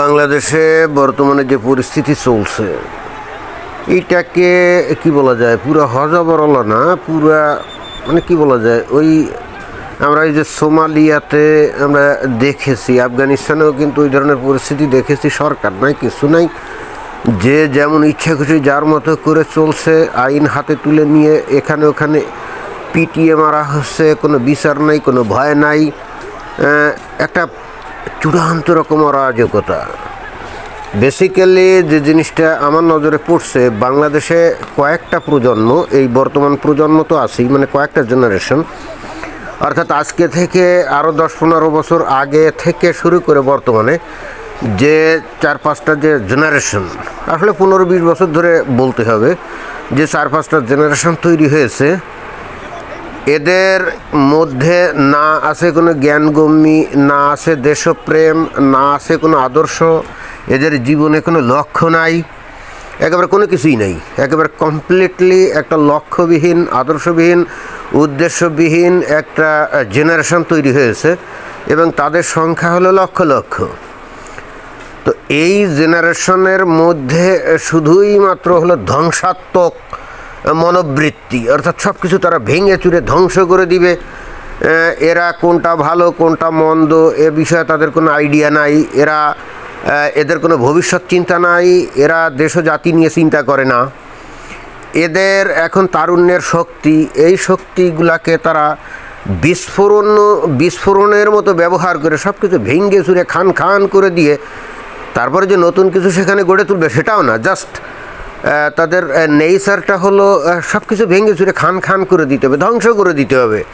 বাংলাদেশে বর্তমানে যে পরিস্থিতি চলছে এইটাকে কি বলা যায়, পুরো হজবরল না, পুরা মানে কি বলা যায়, ওই আমরা এই যে সোমালিয়াতে আমরা দেখেছি, আফগানিস্তানেও কিন্তু ওই ধরনের পরিস্থিতি দেখেছি, সরকার নাই, কিছু নাই, যে যেমন ইচ্ছা খুশি যার মতো করে চলছে, আইন হাতে তুলে নিয়ে এখানে ওখানে পিটিয়ে মারা হচ্ছে, কোনো বিচার নাই, কোনো ভয় নাই একটা চূড়ান্ত রকম অরাজকতা। বেসিক্যালি যে জিনিসটা আমার নজরে পড়ছে, বাংলাদেশে কয়েকটা প্রজন্ম, এই বর্তমান প্রজন্ম তো আছেই মানে কয়েকটা জেনারেশন অর্থাৎ আজকে থেকে আরও দশ পনেরো বছর আগে থেকে শুরু করে বর্তমানে যে চার পাঁচটা যে জেনারেশন আসলে পনেরো বিশ বছর ধরে বলতে হবে যে চার পাঁচটা জেনারেশন তৈরি হয়েছে। এদের মধ্যে না আছে কোনো জ্ঞানগম্যী, না আছে দেশপ্রেম, না আছে কোনো আদর্শ। এদের জীবনে কোনো লক্ষ্য নাই। একেবারে কোনো কিছুই নেই। একেবারে কমপ্লিটলি একটা লক্ষ্যবিহীন, আদর্শবিহীন, উদ্দেশ্যবিহীন একটা জেনারেশন তৈরি হয়েছে এবং তাদের সংখ্যা হলো লক্ষ লক্ষ। তো এই জেনারেশনের মধ্যে শুধুই মাত্র হলো ধ্বংসাত্মক মনোবৃত্তি, অর্থাৎ সব কিছু তারা ভেঙে চুরে ধ্বংস করে দিবে। এরা কোনটা ভালো, কোনটা মন্দ, এ বিষয়ে তাদের কোনো আইডিয়া নাই। এরা এদের কোনো ভবিষ্যৎ চিন্তা নাই। এরা দেশ জাতি নিয়ে চিন্তা করে না। এদের এখন তারুণ্যের শক্তি। এই শক্তিগুলাকে তারা বিস্ফোরণ, বিস্ফোরণের মতো ব্যবহার করে সব কিছু ভেঙ্গে চুরে খান খান করে দিয়ে, তারপরে যে নতুন কিছু সেখানে গড়ে তুলবে সেটাও না, জাস্ট তাদের নেইচারটা হলো সব কিছু ভেঙে চুরে খান খান করে দিতে হবে, ধ্বংস করে দিতে হবে।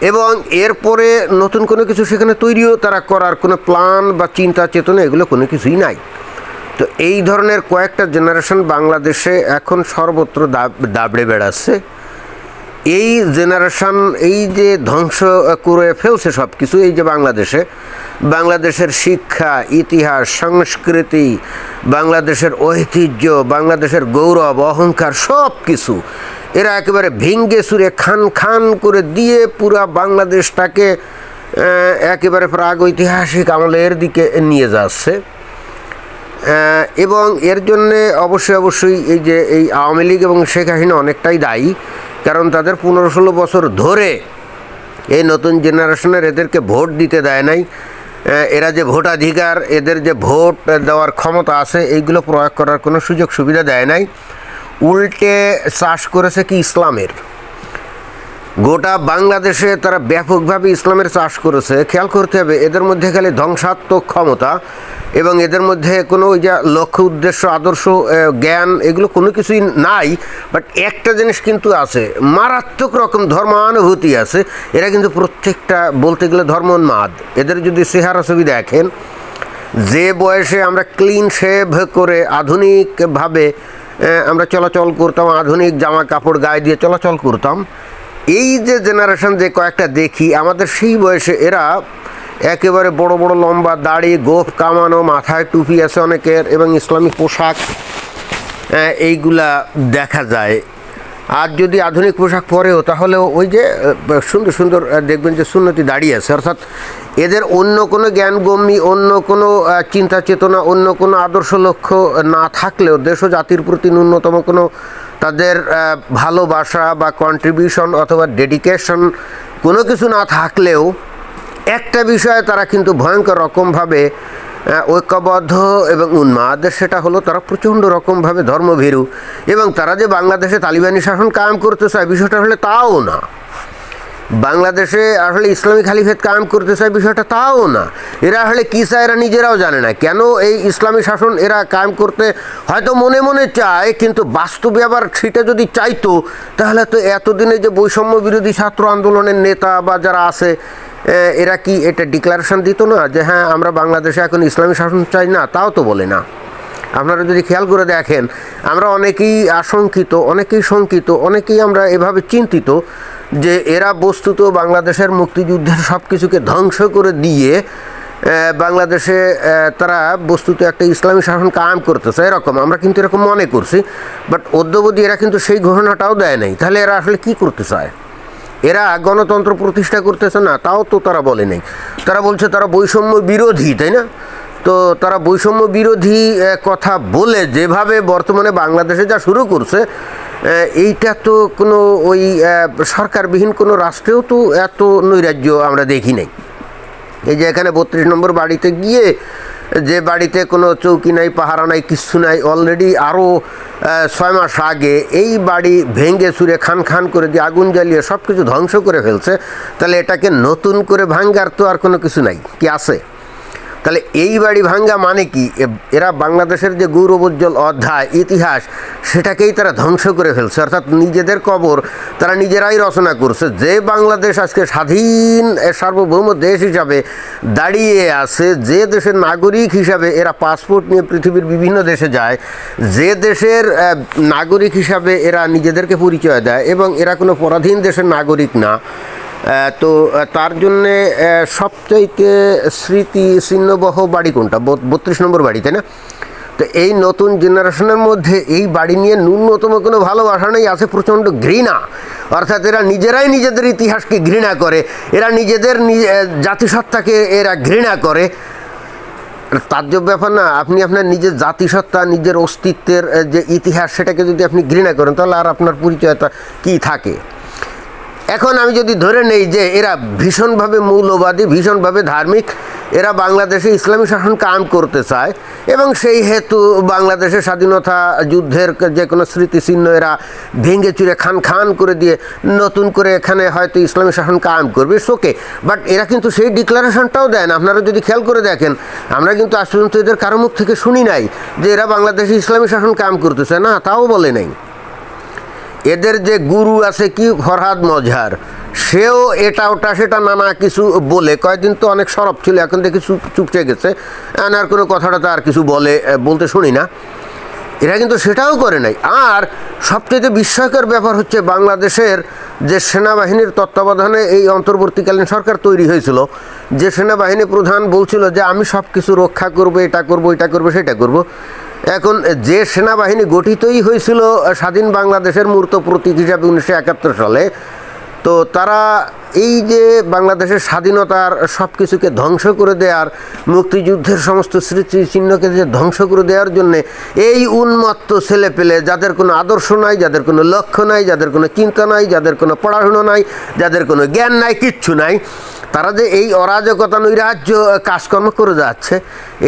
এবং এরপরে নতুন কোনো কিছু সেখানে তৈরিও তারা করার কোনো প্ল্যান বা চিন্তা, চেতনা এগুলো কোনো কিছুই নাই। তো এই ধরনের কয়েকটা জেনারেশন বাংলাদেশে এখন সর্বত্র দাব- দাবড়ে বেড়াচ্ছে। এই জেনারেশন এই যে ধ্বংস করে ফেলছে সব কিছু এই যে বাংলাদেশে, বাংলাদেশের শিক্ষা, ইতিহাস, সংস্কৃতি বাংলাদেশের ঐতিহ্য, বাংলাদেশের গৌরব, অহংকার সব কিছু এরা একেবারে ভেঙ্গে সুরে খান খান করে দিয়ে পুরা বাংলাদেশটাকে একেবারে প্রাগৈতিহাসিক আমলের দিকে নিয়ে যাচ্ছে। এবং এর জন্যে অবশ্যই অবশ্যই এই যে এই আওয়ামী লীগ এবং শেখ হাসিনা অনেকটাই দায়ী, কারণ তাদের পনেরো ষোলো বছর ধরে এই নতুন জেনারেশনের এদেরকে ভোট দিতে দেয় নাই। এরা যে ভোটাধিকার, এদের যে ভোট দেওয়ার ক্ষমতা আছে, এইগুলো প্রয়োগ করার কোনো সুযোগ সুবিধা দেয় নাই। উল্টে চাষ করেছে কি ইসলামের? গোটা বাংলাদেশে তারা ব্যাপকভাবে ইসলামের চাষ করেছে। খেয়াল করতে হবে, এদের মধ্যে খালি ধ্বংসাত্মক ক্ষমতা এবং এদের মধ্যে কোনো ওই যে লক্ষ্য, উদ্দেশ্য, আদর্শ জ্ঞান এগুলো কোনো কিছুই নাই বাট একটা জিনিস কিন্তু আছে, মারাত্মক রকম ধর্মানুভূতি আছে। এরা কিন্তু প্রত্যেকটা বলতে গেলে ধর্মোন্মাদ। এদের যদি চেহারা ছবি দেখেন, যে বয়সে আমরা ক্লিন শেভ করে আধুনিকভাবে আমরা চলাচল করতাম, আধুনিক জামা কাপড় গায়ে দিয়ে চলাচল করতাম এই যে জেনারেশন যে কয়েকটা দেখি, আমাদের সেই বয়সে এরা একেবারে বড় বড় লম্বা দাড়ি, গোফ কামানো, মাথায় টুপি আছে অনেকের এবং ইসলামী পোশাক এইগুলা দেখা যায়। আর যদি আধুনিক পোশাক পরেও তাহলেও ওই যে, সুন্দর সুন্দর দেখবেন যে সুন্নতি দাঁড়িয়ে আছে। অর্থাৎ এদের অন্য কোনো জ্ঞানগম্যী, অন্য কোনো চিন্তা চেতনা, অন্য কোনো আদর্শ লক্ষ্য না থাকলেও দেশ ও জাতির প্রতি ন্যূনতম কোনো তাদের ভালোবাসা বা কন্ট্রিবিউশন অথবা ডেডিকেশন কোনো কিছু না থাকলেও একটা বিষয়ে তারা কিন্তু ভয়ঙ্কর রকমভাবে ঐক্যবদ্ধ এবং উন্মাদ, সেটা হলো তারা প্রচণ্ড রকমভাবে ধর্মভীরু এবং তারা যে বাংলাদেশে তালিবানি শাসন কায়েম করতে চায়, বিষয়টা হলে তাও না। বাংলাদেশে আসলে ইসলামী খালিফেত কায়েম করতে চায় বিষয়টা তাও না। এরা আসলে কী চায় এরা নিজেরাও জানে না। কেন এই ইসলামী শাসন এরা কায়েম করতে হয়তো মনে মনে চায়, কিন্তু বাস্তবে আবার সেটা যদি চাইতো, তাহলে তো এতদিনে যে বৈষম্য বিরোধী ছাত্র আন্দোলনের নেতা বা যারা আছে এরা কি এটা ডিক্লারেশন দিত না যে হ্যাঁ আমরা বাংলাদেশে এখন ইসলামী শাসন চাই না? তাও তো বলে না। আপনারা যদি খেয়াল করে দেখেন, আমরা অনেকেই আশঙ্কিত, অনেকেই শঙ্কিত, অনেকেই আমরা এভাবে চিন্তিত। যে এরা বস্তুত বাংলাদেশের মুক্তিযুদ্ধের সব কিছুকে ধ্বংস করে দিয়ে বাংলাদেশে তারা বস্তুত একটা ইসলামী শাসন কায়েম করতেছে, এরকম। আমরা কিন্তু এরকম মনে করছি বাট অদ্যবধি এরা কিন্তু সেই ঘোষণাটাও দেয় নাই। তাহলে এরা আসলে কি করতে চায়? এরা গণতন্ত্র প্রতিষ্ঠা করতেছে না, তাও তো তারা বলে নাই। তারা বলছে তারা বৈষম্য বিরোধী, তাই না? তো তারা বৈষম্য বিরোধী কথা বলে যেভাবে বর্তমানে বাংলাদেশে যা শুরু করছে এইটা তো কোনো ওই সরকারবিহীন কোনো রাষ্ট্রেও তো এত নৈরাজ্য আমরা দেখি নাই। এই যে এখানে বত্রিশ নম্বর বাড়িতে গিয়ে যে বাড়িতে কোনো চৌকি নাই, পাহারা নাই, কিচ্ছু নাই অলরেডি আরও ছয় মাস আগে এই বাড়ি ভেঙে সুরে খান খান করে দিয়ে আগুন জ্বালিয়ে সব কিছু ধ্বংস করে ফেলছে, তাহলে এটাকে নতুন করে ভাঙ্গার তো আর কোনো কিছু নাই, কি আছে? তাহলে এই বাড়ি ভাঙ্গা মানে কি? এরা বাংলাদেশের যে গৌরবোজ্জ্বল অধ্যায়, ইতিহাস, সেটাকেই তারা ধ্বংস করে ফেলছে। অর্থাৎ নিজেদের কবর তারা নিজেরাই রচনা করছে। যে বাংলাদেশ আজকে স্বাধীন সার্বভৌম দেশ হিসাবে দাঁড়িয়ে আছে, যে দেশের নাগরিক হিসাবে এরা পাসপোর্ট নিয়ে পৃথিবীর বিভিন্ন দেশে যায়, যে দেশের নাগরিক হিসাবে এরা নিজেদেরকে পরিচয় দেয় এবং এরা কোনো পরাধীন দেশের নাগরিক না। তো তার জন্যে সবচাইতে স্মৃতি চিহ্নবহ বাড়ি কোনটা? বত্রিশ নম্বর বাড়ি, তাই না? তো এই নতুন জেনারেশনের মধ্যে এই বাড়ি নিয়ে ন্যূনতম কোনো ভালোবাসা নেই, আছে প্রচণ্ড ঘৃণা। অর্থাৎ এরা নিজেরাই নিজেদের ইতিহাসকে ঘৃণা করে, এরা নিজেদের জাতিসত্তাকে এরা ঘৃণা করে। তাজ্জব ব্যাপার না, আপনি আপনার নিজের জাতিসত্তা, নিজের অস্তিত্বের যে ইতিহাস, সেটাকে যদি আপনি ঘৃণা করেন, তাহলে আর আপনার পরিচয়টা কী থাকে? এখন আমি যদি ধরে নেই যে এরা ভীষণভাবে মৌলবাদী, ভীষণভাবে ধার্মিক, এরা বাংলাদেশে ইসলামী শাসন কায়েম করতে চায় এবং সেই হেতু বাংলাদেশের স্বাধীনতা যুদ্ধের যে কোনো স্মৃতিচিহ্ন এরা ভেঙে চুরে খান খান করে দিয়ে নতুন করে এখানে হয়তো ইসলামী শাসন কায়েম করবে শোকে বাট এরা কিন্তু সেই ডিক্লারেশনটাও দেন আপনারা যদি খেয়াল করে দেখেন, আমরা কিন্তু আজ পর্যন্ত এদের কারও মুখ থেকে শুনি নাই যে এরা বাংলাদেশে ইসলামী শাসন কায়েম করতে চায় না, তাও বলে নাই। এদের যে গুরু আছে কি ফরহাদ মজহার, সেও এটা ওটা সেটা নানা কিছু বলে। কয়েকদিন তো অনেক সরব ছিল, এখন দেখি চুপ চুপচে গেছে। আর কোনো কথাটা তো আর কিছু বলে বলতে শুনি না। এরা কিন্তু সেটাও করে নাই। আর সবচেয়ে বিস্ময়কর ব্যাপার হচ্ছে বাংলাদেশের যে সেনাবাহিনীর তত্ত্বাবধানে এই অন্তর্বর্তীকালীন সরকার তৈরি হয়েছিল, যে সেনাবাহিনী প্রধান বলছিল যে, আমি সব কিছু রক্ষা করব, এটা করব এটা করব, সেটা করব। এখন যে সেনাবাহিনী গঠিতই হয়েছিল, স্বাধীন বাংলাদেশের মূর্ত প্রতীক হিসাবে উনিশশো একাত্তর সালে, তো তারা এই যে বাংলাদেশের স্বাধীনতার সব কিছুকে ধ্বংস করে দেওয়ার, মুক্তিযুদ্ধের সমস্ত স্মৃতি চিহ্নকে যে ধ্বংস করে দেওয়ার জন্যে এই উন্মত্ত ছেলে পেলে যাদের কোনো আদর্শ নাই, যাদের কোনো লক্ষ্য নাই, যাদের কোনো চিন্তা নাই, যাদের কোনো পড়াশুনো নাই, যাদের কোনো জ্ঞান নাই, কিচ্ছু নাই, তারা যে এই অরাজকতা নৈরাজ্য কাজকর্ম করে যাচ্ছে।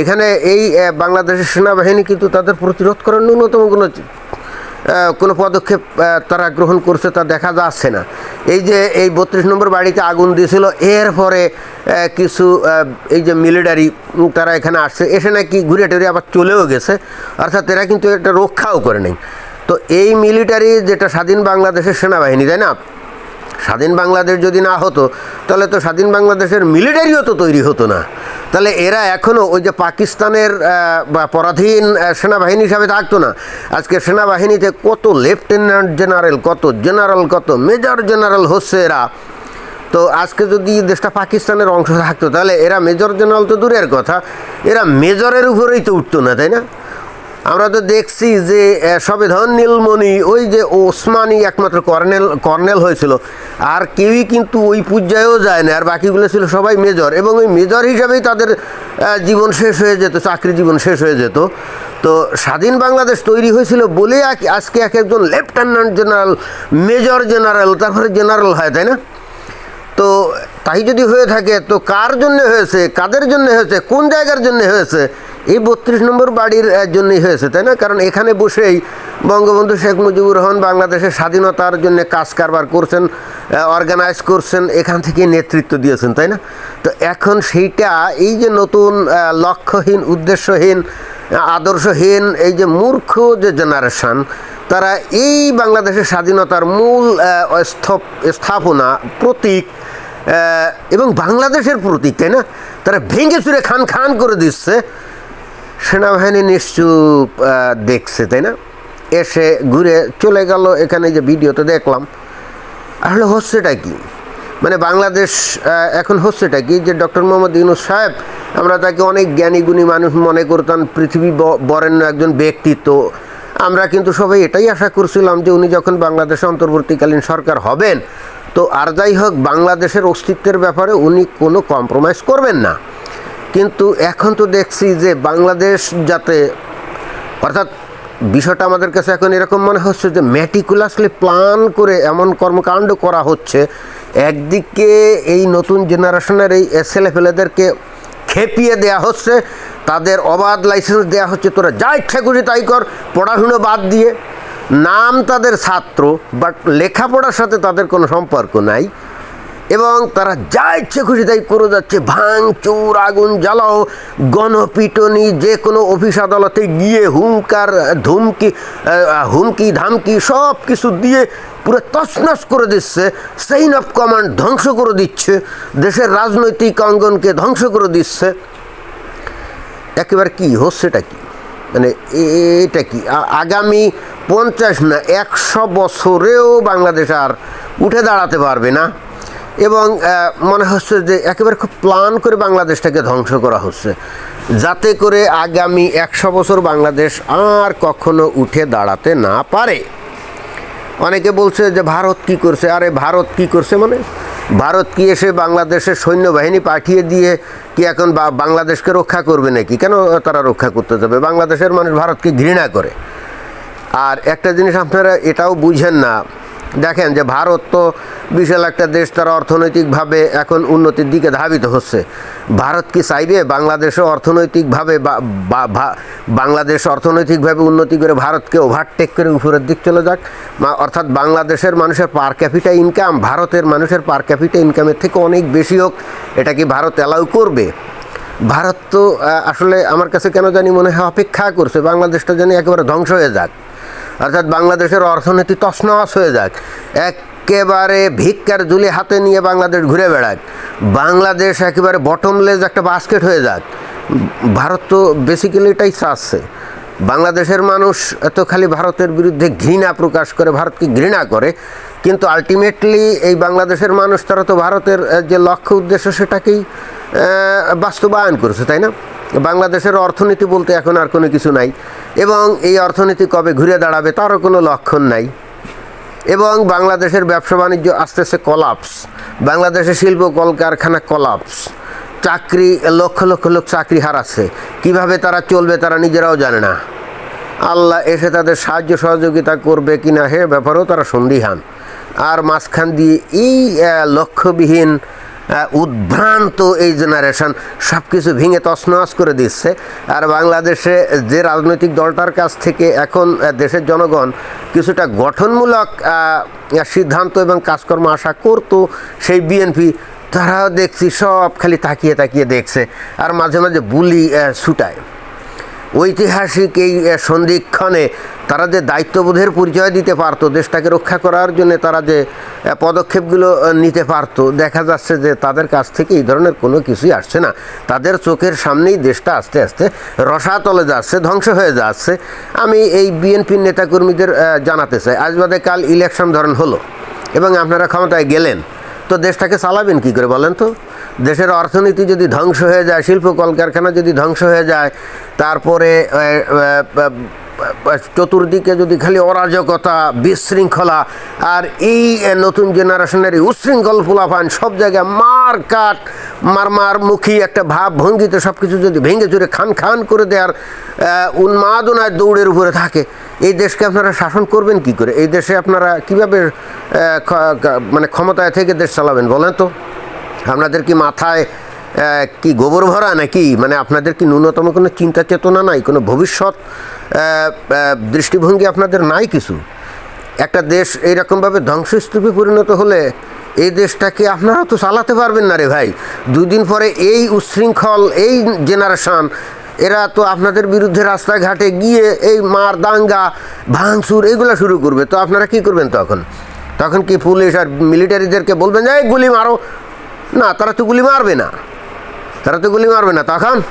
এখানে এই বাংলাদেশের সেনাবাহিনী কিন্তু তাদের প্রতিরোধ করার ন্যূনতম কোনো কোনো পদক্ষেপ তারা গ্রহণ করছে তা দেখা যাচ্ছে না। এই যে এই বত্রিশ নম্বর বাড়িতে আগুন দিয়েছিল, এরপরে পরে কিছু এই যে মিলিটারি তারা এখানে আসছে, এসে নাকি ঘুরে টুরে আবার চলেও গেছে, অর্থাৎ এরা কিন্তু এটা রক্ষাও করে নেই। তো এই মিলিটারি যেটা স্বাধীন বাংলাদেশের সেনাবাহিনী, তাই না? স্বাধীন বাংলাদেশ যদি না হতো, তাহলে তো স্বাধীন বাংলাদেশের মিলিটারিও তো তৈরি হতো না। তাহলে এরা এখনও ওই যে পাকিস্তানের বা পরাধীন সেনাবাহিনী হিসাবে থাকতো না। আজকে সেনাবাহিনীতে কত লেফটেন্যান্ট জেনারেল, কত জেনারেল, কত মেজর জেনারেল হচ্ছে এরা। তো আজকে যদি দেশটা পাকিস্তানের অংশ থাকতো, তাহলে এরা মেজর জেনারেল তো দূরের কথা, এরা মেজরের উপরেই তো উঠতো না, তাই না? আমরা তো দেখছি যে সবেধন নীলমণি, ওই যে ওসমানী একমাত্র কর্নেল কর্নেল হয়েছিল। আর কেউই কিন্তু ওই পর্যায়েও যায় না আর বাকিগুলো ছিল সবাই মেজর। এবং ওই মেজর হিসাবেই তাদের জীবন শেষ হয়ে যেত, চাকরি জীবন শেষ হয়ে যেত। তো স্বাধীন বাংলাদেশ তৈরি হয়েছিল বলে আজ- আজকে এক একজন লেফটেন্যান্ট জেনারেল, মেজর জেনারেল, তারপরে জেনারেল হয়, তাই না? তো তাই যদি হয়ে থাকে, তো কার জন্য হয়েছে, কাদের জন্য হয়েছে, কোন জায়গার জন্য হয়েছে এই বত্রিশ নম্বর বাড়ির জন্যই হয়েছে, তাই না? কারণ এখানে বসেই বঙ্গবন্ধু শেখ মুজিবুর রহমান বাংলাদেশের স্বাধীনতার জন্য কাজ কারবার করছেন অর্গানাইজ করছেন, এখান থেকে নেতৃত্ব দিয়েছেন, তাই না? তো এখন সেইটা, এই যে নতুন লক্ষ্যহীন, উদ্দেশ্যহীন, আদর্শহীন, এই যে মূর্খ যে জেনারেশন তারা এই বাংলাদেশের স্বাধীনতার মূল স্থপ- স্থাপনা, প্রতীক এবং বাংলাদেশের প্রতীক, তাই না? তারা ভেঙে চুরে খান খান করে দিচ্ছে। সেনাবাহিনী নিশ্চুপ দেখছে, তাই না? এসে ঘুরে চলে গেল। এখানে যে ভিডিওতে দেখলাম, আসলে হচ্ছেটা কি? মানে বাংলাদেশ এখন হচ্ছেটা কি? যে ডক্টর মোহাম্মদ ইউনুস সাহেব, আমরা তাকে অনেক জ্ঞানী, গুণী মানুষ মনে করতাম, পৃথিবী বরেণ্য একজন ব্যক্তিত্ব। আমরা কিন্তু সবাই এটাই আশা করছিলাম যে উনি যখন বাংলাদেশে অন্তর্বর্তীকালীন সরকার হবেন, তো আর যাই হোক, বাংলাদেশের অস্তিত্বের ব্যাপারে উনি কোনো কম্প্রোমাইজ করবেন না। কিন্তু এখন তো দেখছি যে বাংলাদেশ যাতে, অর্থাৎ বিষয়টা আমাদের কাছে এখন এরকম মনে হচ্ছে যে ম্যাটিকুলাসলি প্ল্যান করে এমন কর্মকাণ্ড করা হচ্ছে, একদিকে এই নতুন জেনারেশনের এই ছেলেফেলেদেরকে খেপিয়ে দেয়া হচ্ছে, তাদের অবাধ লাইসেন্স দেয়া হচ্ছে, তোরা যা ইচ্ছা করি তাই কর, পড়াশুনো বাদ দিয়ে। নাম তাদের ছাত্র বাট লেখাপড়ার সাথে তাদের কোনো সম্পর্ক নাই। এবং তারা যা ইচ্ছে খুশি তাই করে যাচ্ছে। ভাঙ, চোর, আগুন জ্বালাও, গণপিটনি যে কোনো অফিস আদালতে গিয়ে হুঙ্কার, ধুমকি হুমকি, ধামকি সব কিছু দিয়ে পুরো তছনছ করে দিচ্ছে সেইন অফ কমান্ড ধ্বংস করে দিচ্ছে, দেশের রাজনৈতিক অঙ্গনকে ধ্বংস করে দিচ্ছে। একেবারে কি? হচ্ছেটা কি? মানে এটা কি? আগামী পঞ্চাশ না একশো বছরেও বাংলাদেশ আর উঠে দাঁড়াতে পারবে না। এবং মনে হচ্ছে যে একেবারে খুব প্ল্যান করে বাংলাদেশটাকে ধ্বংস করা হচ্ছে। যাতে করে আগামী একশো বছর বাংলাদেশ আর কখনো উঠে দাঁড়াতে না পারে। অনেকে বলছে যে ভারত কি করছে? আরে ভারত কি করছে মানে? ভারত কি এসে বাংলাদেশের সৈন্যবাহিনী পাঠিয়ে দিয়ে কি এখন বাংলাদেশকে রক্ষা করবে নাকি? কেন তারা রক্ষা করতে যাবে? বাংলাদেশের মানুষ ভারতকে ঘৃণা করে। আর একটা জিনিস আপনারা এটাও বুঝেন না দেখেন যে ভারত তো বিশাল একটা দেশ, তারা অর্থনৈতিকভাবে এখন উন্নতির দিকে ধাবিত হচ্ছে। ভারত কি চাইবে বাংলাদেশও অর্থনৈতিকভাবে বাংলাদেশ অর্থনৈতিকভাবে উন্নতি করে ভারতকে ওভারটেক করে উপরের দিক চলে যাক? অর্থাৎ বাংলাদেশের মানুষের পার ক্যাপিটা ইনকাম ভারতের মানুষের পার ক্যাপিটা ইনকামের থেকে অনেক বেশি হোক, এটা কি ভারত অ্যালাউ করবে? ভারত তো আসলে আমার কাছে কেন জানি মনে হয় অপেক্ষা করছে, বাংলাদেশটা যেন একেবারে ধ্বংস হয়ে যাক। অর্থাৎ বাংলাদেশের অর্থনীতি তছনছ হয়ে যাক। একেবারে ভিক্ষার ঝুলি হাতে নিয়ে বাংলাদেশ ঘুরে বেড়াক। বাংলাদেশ একেবারে বটমলেস একটা বাস্কেট হয়ে যাক। ভারত তো বেসিক্যালি এটাই চাচ্ছে। বাংলাদেশের মানুষ এত খালি ভারতের বিরুদ্ধে ঘৃণা প্রকাশ করে, ভারতকে ঘৃণা করে, কিন্তু আলটিমেটলি এই বাংলাদেশের মানুষ তারা তো ভারতের যে লক্ষ্য উদ্দেশ্য সেটাকেই বাস্তবায়ন করেছে, তাই না? বাংলাদেশের অর্থনীতি বলতে এখন আর কোনো কিছু নাই। এবং এই অর্থনীতি কবে ঘুরে দাঁড়াবে তারও কোনো লক্ষণ নাই। এবং বাংলাদেশের ব্যবসা বাণিজ্য আস্তে আস্তে কলাপস বাংলাদেশের শিল্প কলকারখানা কলাপস চাকরি, লক্ষ লক্ষ লোক চাকরি হারাচ্ছে। কীভাবে তারা চলবে তারা নিজেরাও জানে না। আল্লাহ এসে তাদের সাহায্য সহযোগিতা করবে কি না হে ব্যাপারেও তারা সন্দিহান। আর মাঝখান দিয়ে এই লক্ষ্যবিহীন উদ্ভ্রান্ত এই জেনারেশন সব কিছু ভেঙে তছনছ করে দিচ্ছে। আর বাংলাদেশে যে রাজনৈতিক দলটার কাছ থেকে এখন দেশের জনগণ কিছুটা গঠনমূলক সিদ্ধান্ত এবং কাজকর্ম আশা করতো, সেই বিএনপি তারাও দেখছি সব খালি তাকিয়ে তাকিয়ে দেখছে। আর মাঝে মাঝে বুলি ছুটায়। ঐতিহাসিক এই সন্ধিক্ষণে তারা যে দায়িত্ববোধের পরিচয় দিতে পারতো, দেশটাকে রক্ষা করার জন্য তারা যে পদক্ষেপগুলো নিতে পারতো, দেখা যাচ্ছে যে তাদের কাছ থেকে এই ধরনের কোনো কিছুই আসছে না। তাদের চোখের সামনেই দেশটা আস্তে আস্তে রসাতলে যাচ্ছে, ধ্বংস হয়ে যাচ্ছে। আমি এই বিএনপির নেতাকর্মীদের জানাতে চাই। আজ বাদে কাল ইলেকশন ধরন হলো এবং আপনারা ক্ষমতায় গেলেন। তো দেশটাকে চালাবেন কি করে বলেন তো? দেশের অর্থনীতি যদি ধ্বংস হয়ে যায় শিল্প কলকারখানা যদি ধ্বংস হয়ে যায়, তারপরে চতুর্দিকে যদি খালি অরাজকতা, বিশৃঙ্খলা, আর এই নতুন জেনারেশনের এই উচ্ছৃঙ্খল ফুলাফান, সব জায়গায় মার কাট মারমার মুখী একটা ভাব ভঙ্গিতে সব কিছু যদি ভেঙে চুরে খান খান করে দেওয়ার উন্মাদনায় দৌড়ের উপরে থাকে, এই দেশকে আপনারা শাসন করবেন কি করে? এই দেশে আপনারা কীভাবে মানে ক্ষমতায় থেকে দেশ চালাবেন বলেন তো? আপনাদের কি মাথায় কি গোবর ভরা নাকি? মানে আপনাদের কি ন্যূনতম কোনো চিন্তা চেতনা নাই? কোনো ভবিষ্যৎ দৃষ্টিভঙ্গি আপনাদের নাই কিছু? একটা দেশ এইরকমভাবে ধ্বংসস্তূপে পরিণত হলে এই দেশটাকে আপনারা তো চালাতে পারবেন না রে ভাই। দুদিন পরে এই উচ্ছৃঙ্খল, এই জেনারেশন, এরা তো আপনাদের বিরুদ্ধে রাস্তাঘাটে গিয়ে এই মার দাঙ্গা, ভাঙচুর এগুলো শুরু করবে। তো আপনারা কি করবেন তখন? তখন কি পুলিশ আর মিলিটারিদেরকে বলবেন যে, "এই গুলি মারো। না, তারা তো গুলি মারবে না। তারা তো গুলি মারবে না। তখন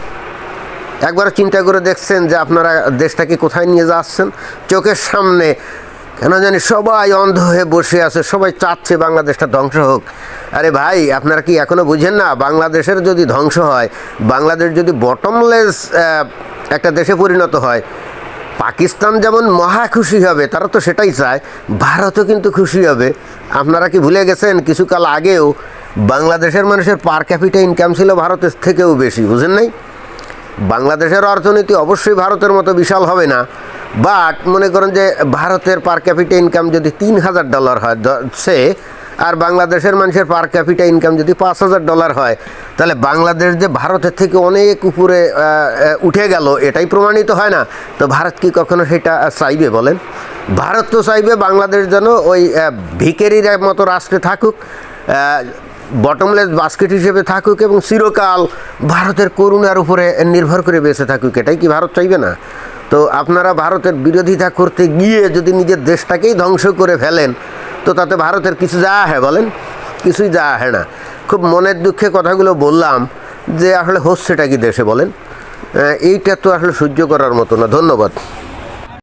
একবার চিন্তা করে দেখছেন যে আপনারা দেশটাকে কোথায় নিয়ে যাচ্ছেন? চোখের সামনে কেন জানি সবাই অন্ধ হয়ে বসে আছে, সবাই চাচ্ছে বাংলাদেশটা ধ্বংস হোক। আরে ভাই, আপনারা কি এখনও বুঝেন না? বাংলাদেশের যদি ধ্বংস হয়, বাংলাদেশ যদি বটমলেস একটা দেশে পরিণত হয়, পাকিস্তান যেমন মহা খুশি হবে, তারা তো সেটাই চায়, ভারতও কিন্তু খুশি হবে। আপনারা কি ভুলে গেছেন? কিছুকাল আগেও বাংলাদেশের মানুষের পার ক্যাপিটা ইনকাম ছিল ভারতের থেকেও বেশি, বুঝেন নাই? বাংলাদেশের অর্থনীতি অবশ্যই ভারতের মতো বিশাল হবে না বাট মনে করেন যে ভারতের পার ক্যাপিটা ইনকাম যদি তিন হাজার ডলার হয় সে, আর বাংলাদেশের মানুষের পার ক্যাপিটা ইনকাম যদি পাঁচ হাজার ডলার হয়, তাহলে বাংলাদেশ যে ভারতের থেকে অনেক উপরে উঠে গেল, এটাই প্রমাণিত হয় না। তো ভারত কি কখনো সেটা চাইবে বলেন? ভারত তো চাইবে বাংলাদেশ যেন ওই ভিকেরির মতো রাষ্ট্রে থাকুক বটমলেস বাস্কেট হিসেবে থাকুক এবং চিরকাল ভারতের করুণার উপরে নির্ভর করে বেঁচে থাকুক, এটাই কি ভারত চাইবে না? তো আপনারা ভারতের বিরোধিতা করতে গিয়ে যদি নিজের দেশটাকেই ধ্বংস করে ফেলেন, তো তাতে ভারতের কিছু যা হ্যাঁ বলেন? কিছুই যা হ্যাঁ না। খুব মনের দুঃখে কথাগুলো বললাম যে আসলে হচ্ছেটা কি দেশে বলেন? এইটা তো আসলে সহ্য করার মতো না। ধন্যবাদ।